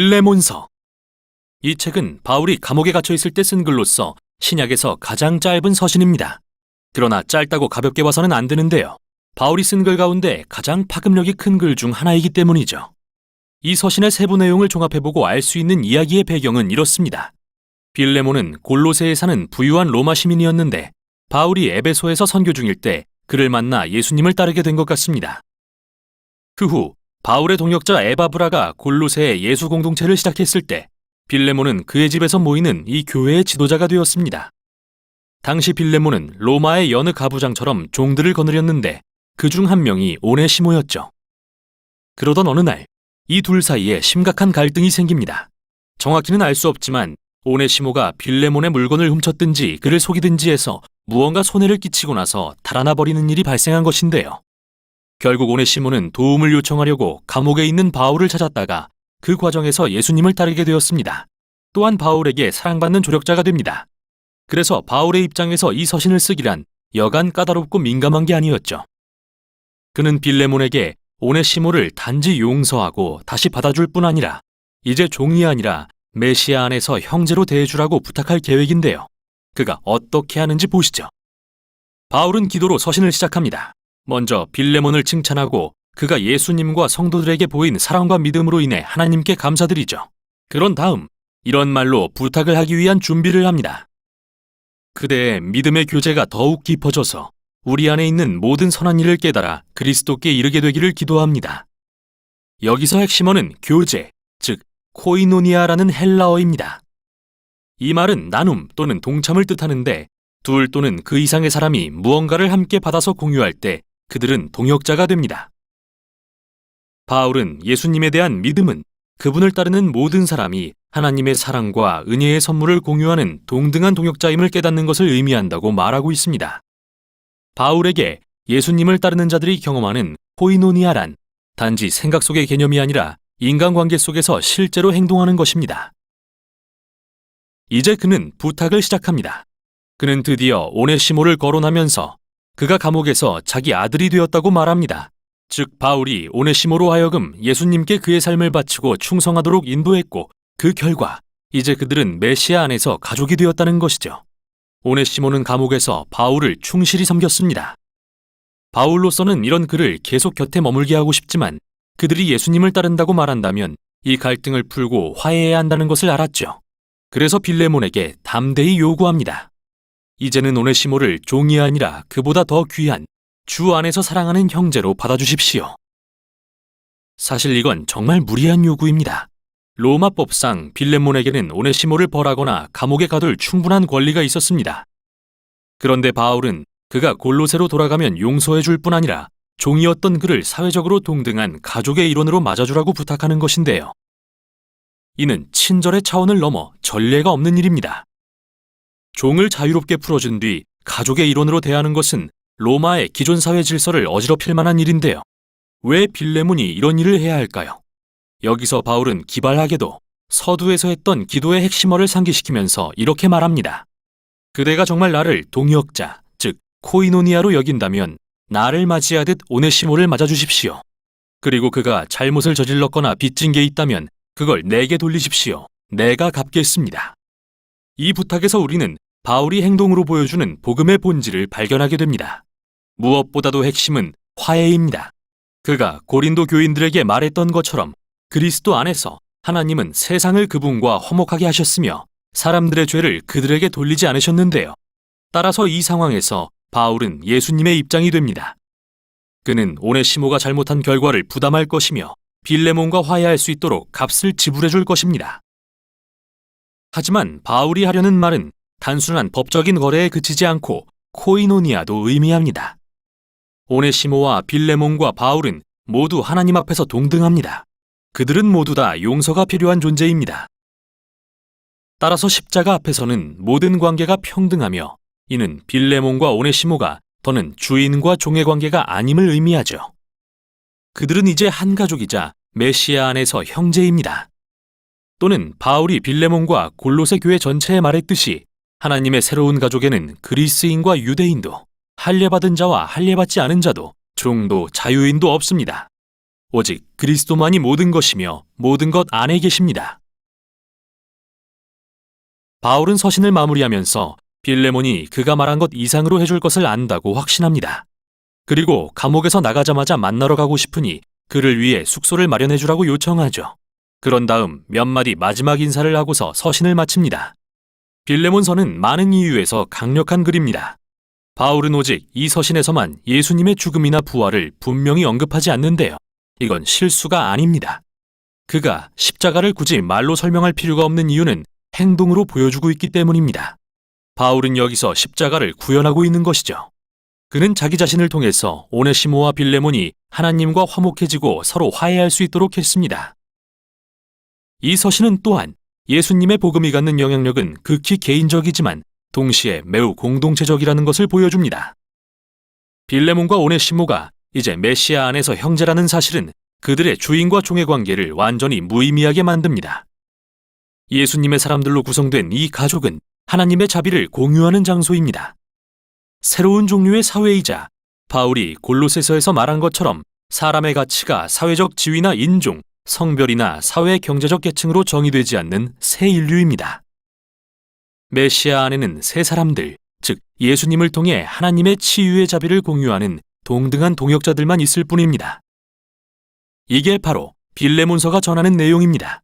빌레몬서. 이 책은 바울이 감옥에 갇혀 있을 때 쓴 글로서 신약에서 가장 짧은 서신입니다. 그러나 짧다고 가볍게 봐서는 안 되는데요. 바울이 쓴 글 가운데 가장 파급력이 큰 글 중 하나이기 때문이죠. 이 서신의 세부 내용을 종합해보고 알 수 있는 이야기의 배경은 이렇습니다. 빌레몬은 골로새에 사는 부유한 로마 시민이었는데 바울이 에베소에서 선교 중일 때 그를 만나 예수님을 따르게 된 것 같습니다. 그 후 바울의 동역자 에바브라가 골로새에 예수 공동체를 시작했을 때 빌레몬은 그의 집에서 모이는 이 교회의 지도자가 되었습니다. 당시 빌레몬은 로마의 여느 가부장처럼 종들을 거느렸는데 그 중 한 명이 오네시모였죠. 그러던 어느 날 이 둘 사이에 심각한 갈등이 생깁니다. 정확히는 알 수 없지만 오네시모가 빌레몬의 물건을 훔쳤든지 그를 속이든지 해서 무언가 손해를 끼치고 나서 달아나 버리는 일이 발생한 것인데요. 결국 오네시모는 도움을 요청하려고 감옥에 있는 바울을 찾았다가 그 과정에서 예수님을 따르게 되었습니다. 또한 바울에게 사랑받는 조력자가 됩니다. 그래서 바울의 입장에서 이 서신을 쓰기란 여간 까다롭고 민감한 게 아니었죠. 그는 빌레몬에게 오네시모를 단지 용서하고 다시 받아줄 뿐 아니라 이제 종이 아니라 메시아 안에서 형제로 대해주라고 부탁할 계획인데요. 그가 어떻게 하는지 보시죠. 바울은 기도로 서신을 시작합니다. 먼저 빌레몬을 칭찬하고 그가 예수님과 성도들에게 보인 사랑과 믿음으로 인해 하나님께 감사드리죠. 그런 다음 이런 말로 부탁을 하기 위한 준비를 합니다. 그대의 믿음의 교제가 더욱 깊어져서 우리 안에 있는 모든 선한 일을 깨달아 그리스도께 이르게 되기를 기도합니다. 여기서 핵심어는 교제, 즉 코이노니아라는 헬라어입니다. 이 말은 나눔 또는 동참을 뜻하는데 둘 또는 그 이상의 사람이 무언가를 함께 받아서 공유할 때 그들은 동역자가 됩니다. 바울은 예수님에 대한 믿음은 그분을 따르는 모든 사람이 하나님의 사랑과 은혜의 선물을 공유하는 동등한 동역자임을 깨닫는 것을 의미한다고 말하고 있습니다. 바울에게 예수님을 따르는 자들이 경험하는 코이노니아란 단지 생각 속의 개념이 아니라 인간관계 속에서 실제로 행동하는 것입니다. 이제 그는 부탁을 시작합니다. 그는 드디어 오네시모를 거론하면서 그가 감옥에서 자기 아들이 되었다고 말합니다. 즉 바울이 오네시모로 하여금 예수님께 그의 삶을 바치고 충성하도록 인도했고 그 결과 이제 그들은 메시아 안에서 가족이 되었다는 것이죠. 오네시모는 감옥에서 바울을 충실히 섬겼습니다. 바울로서는 이런 그를 계속 곁에 머물게 하고 싶지만 그들이 예수님을 따른다고 말한다면 이 갈등을 풀고 화해해야 한다는 것을 알았죠. 그래서 빌레몬에게 담대히 요구합니다. 이제는 오네시모를 종이 아니라 그보다 더 귀한 주 안에서 사랑하는 형제로 받아주십시오. 사실 이건 정말 무리한 요구입니다. 로마법상 빌레몬에게는 오네시모를 벌하거나 감옥에 가둘 충분한 권리가 있었습니다. 그런데 바울은 그가 골로새로 돌아가면 용서해 줄 뿐 아니라 종이었던 그를 사회적으로 동등한 가족의 일원으로 맞아주라고 부탁하는 것인데요. 이는 친절의 차원을 넘어 전례가 없는 일입니다. 종을 자유롭게 풀어준 뒤 가족의 일원으로 대하는 것은 로마의 기존 사회 질서를 어지럽힐 만한 일인데요. 왜 빌레몬이 이런 일을 해야 할까요? 여기서 바울은 기발하게도 서두에서 했던 기도의 핵심어를 상기시키면서 이렇게 말합니다. 그대가 정말 나를 동역자, 즉 코이노니아로 여긴다면 나를 맞이하듯 오네시모를 맞아주십시오. 그리고 그가 잘못을 저질렀거나 빚진 게 있다면 그걸 내게 돌리십시오. 내가 갚겠습니다. 이 부탁에서 우리는 바울이 행동으로 보여주는 복음의 본질을 발견하게 됩니다. 무엇보다도 핵심은 화해입니다. 그가 고린도 교인들에게 말했던 것처럼 그리스도 안에서 하나님은 세상을 그분과 화목하게 하셨으며 사람들의 죄를 그들에게 돌리지 않으셨는데요. 따라서 이 상황에서 바울은 예수님의 입장이 됩니다. 그는 오네시모가 잘못한 결과를 부담할 것이며 빌레몬과 화해할 수 있도록 값을 지불해 줄 것입니다. 하지만 바울이 하려는 말은 단순한 법적인 거래에 그치지 않고 코이노니아도 의미합니다. 오네시모와 빌레몬과 바울은 모두 하나님 앞에서 동등합니다. 그들은 모두 다 용서가 필요한 존재입니다. 따라서 십자가 앞에서는 모든 관계가 평등하며 이는 빌레몬과 오네시모가 더는 주인과 종의 관계가 아님을 의미하죠. 그들은 이제 한 가족이자 메시아 안에서 형제입니다. 또는 바울이 빌레몬과 골로새 교회 전체에 말했듯이 하나님의 새로운 가족에는 그리스인과 유대인도 할례받은 자와 할례받지 않은 자도 종도 자유인도 없습니다. 오직 그리스도만이 모든 것이며 모든 것 안에 계십니다. 바울은 서신을 마무리하면서 빌레몬이 그가 말한 것 이상으로 해줄 것을 안다고 확신합니다. 그리고 감옥에서 나가자마자 만나러 가고 싶으니 그를 위해 숙소를 마련해 주라고 요청하죠. 그런 다음 몇 마디 마지막 인사를 하고서 서신을 마칩니다. 빌레몬서는 많은 이유에서 강력한 글입니다. 바울은 오직 이 서신에서만 예수님의 죽음이나 부활을 분명히 언급하지 않는데요. 이건 실수가 아닙니다. 그가 십자가를 굳이 말로 설명할 필요가 없는 이유는 행동으로 보여주고 있기 때문입니다. 바울은 여기서 십자가를 구현하고 있는 것이죠. 그는 자기 자신을 통해서 오네시모와 빌레몬이 하나님과 화목해지고 서로 화해할 수 있도록 했습니다. 이 서신은 또한 예수님의 복음이 갖는 영향력은 극히 개인적이지만 동시에 매우 공동체적이라는 것을 보여줍니다. 빌레몬과 오네시모가 이제 메시아 안에서 형제라는 사실은 그들의 주인과 종의 관계를 완전히 무의미하게 만듭니다. 예수님의 사람들로 구성된 이 가족은 하나님의 자비를 공유하는 장소입니다. 새로운 종류의 사회이자 바울이 골로새서에서 말한 것처럼 사람의 가치가 사회적 지위나 인종, 성별이나 사회 경제적 계층으로 정의되지 않는 새 인류입니다. 메시아 안에는 새 사람들, 즉 예수님을 통해 하나님의 치유의 자비를 공유하는 동등한 동역자들만 있을 뿐입니다. 이게 바로 빌레몬서가 전하는 내용입니다.